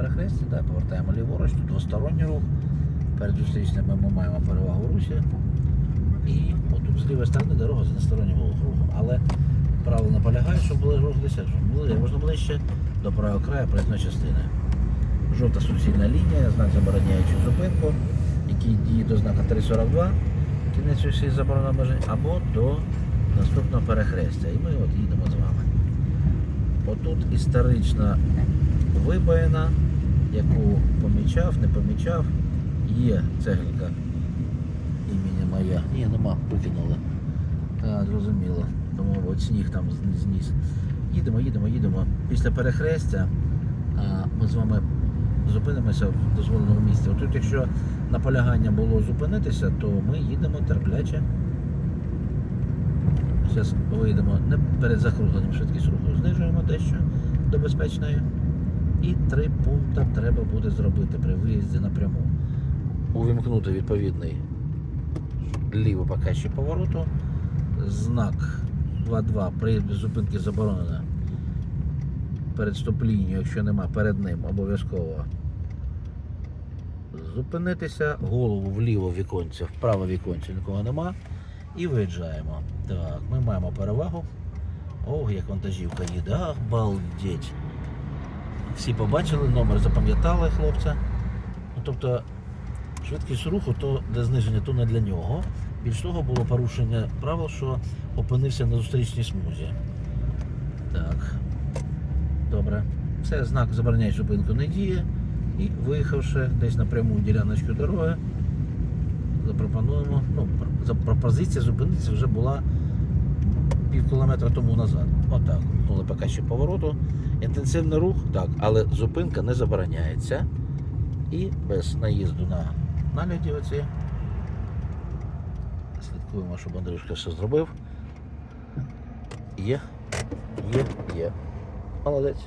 перехресті, да, повертаємо ліворуч, тут двосторонній рух. Перед зустрічними ми маємо перевагу русі. І отут з лівої сторони дорога з одностороннім рухом. Але правило наполягає, щоб були рух щоб можна ближче до правого краю проїзної частини. Жовта суцільна лінія, знак забороняючи зупинку, який діє до знака 342, кінець усієї заборони обмежень, або до наступного перехрестя. І ми от їдемо з вами. Отут історична вибоїна, яку помічав, не помічав. Є цеглинка імені моя. Ні, нема, викинули. А, зрозуміло. Тому от сніг там зніс. Їдемо, їдемо, їдемо. Після перехрестя а, ми з вами зупинимося в дозволеному місці. Отут, якщо наполягання було зупинитися, то ми їдемо терпляче. Зараз вийдемо не перед закрутленням швидкість руху, знижуємо дещо до безпечної. І три пункти треба буде зробити при виїзді напряму. Увімкнути відповідний ліво покажчик повороту. Знак 2.2 при зупинці заборонено. Перед стоп-лінією, якщо нема перед ним, обов'язково зупинитися, голову вліво віконця, вправо віконця нікого нема. І виїжджаємо. Так, ми маємо перевагу. Ох, як вантажівка їде. Ах, балдеть. Всі побачили, номер запам'ятали хлопця. Ну, тобто швидкість руху то для зниження, то не для нього. Більш того, було порушення правил, що опинився на зустрічній смузі. Так. Добре. Все, знак забороняє зупинку не діє. І виїхавши десь на пряму діляночку дороги, запропонуємо. Ну, пр- пропозиція зупинитися вже була пів кілометра тому назад. Отак. Коли поки ще повороту. Інтенсивний рух, так, але зупинка не забороняється. І без наїзду на нагляді оці. Слідкуємо, щоб Андрюшка все зробив. Є, є, є. Молодець.